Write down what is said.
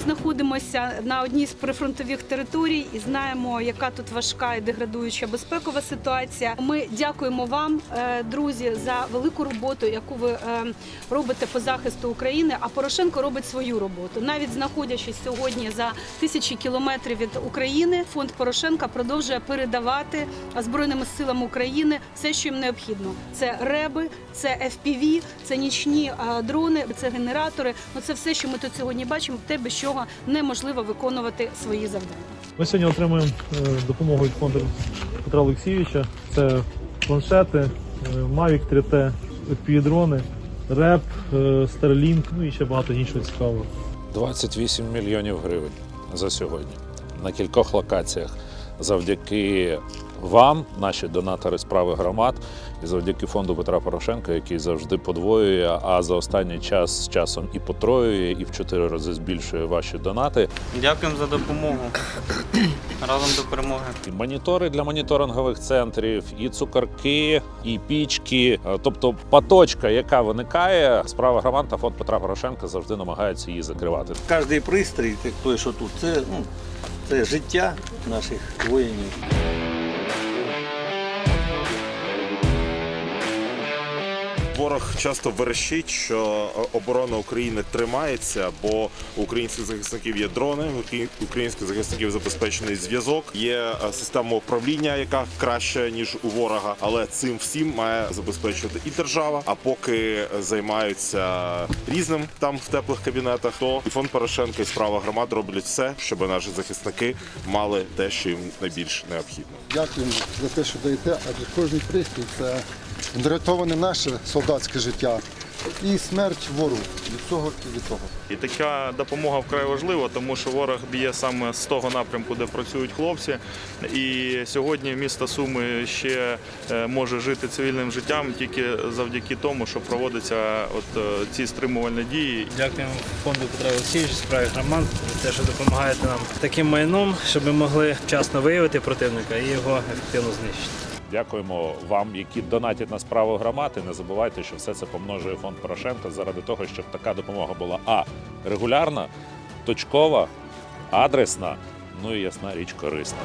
знаходимося на одній з прифронтових територій і знаємо, яка тут важка і деградуюча безпекова ситуація. Ми дякуємо вам, е, друзі, за велику роботу, яку ви е, робите по захисту України. А Порошенко робить свою роботу. Навіть знаходячись сьогодні за тисячі кілометрів від України, фонд Порошенка продовжує передавати Збройним силам України все, що їм необхідно. Це реби, це FPV, це нічні е, дрони, це генератори. Ну це все, що ми тут сьогодні бачимо, те, без чого неможливо виконувати свої завдання. Ми сьогодні отримуємо е, допомогу від фонду Петра Олексійовича. Це планшети, е, Mavic 3T, FPV-дрони, реп, Starlink, ну і ще багато іншого цікавого. 28 мільйонів гривень за сьогодні на кількох локаціях. Завдяки вам, наші донатори справи громад, і завдяки фонду Петра Порошенка, який завжди подвоює, а за останній час з часом і потроює, і в чотири рази збільшує ваші донати. Дякуємо за допомогу. Разом до перемоги. І монітори для моніторингових центрів, і цукерки, і пічки. Е, Тобто поточка, яка виникає, справа громад та фонд Петра Порошенка завжди намагаються її закривати. Кожний пристрій, той, що тут, це, ну, це життя наших воїнів. Ворог часто верещить, що е, оборона України тримається, бо у українських захисників є дрони, у українських захисників забезпечений зв'язок. Є е, система управління, яка краща ніж у ворога, але цим всім має забезпечувати і держава. А поки займаються різним там в теплих кабінетах, то і фонд Порошенка і справа громад роблять все, щоб наші захисники мали те, що їм найбільш необхідно. Дякуємо за те, що даєте, адже кожен пристрій це врятоване наше солдатське життя і смерть ворогу від цього і від того. І така допомога вкрай важлива, тому що ворог б'є саме з того напрямку, де працюють хлопці. І сьогодні місто Суми ще е, може жити цивільним життям тільки завдяки тому, що проводяться от е, ці стримувальні дії. Дякуємо фонду Петра Олексійовича справі громад за те, що допомагаєте нам таким майном, щоб ми могли вчасно виявити противника і його ефективно знищити. Дякуємо вам, які донатять на справу громади. Не забувайте, що все це помножує фонд Порошенка заради того, щоб така допомога була а регулярна, точкова, адресна, ну і ясна річ корисна.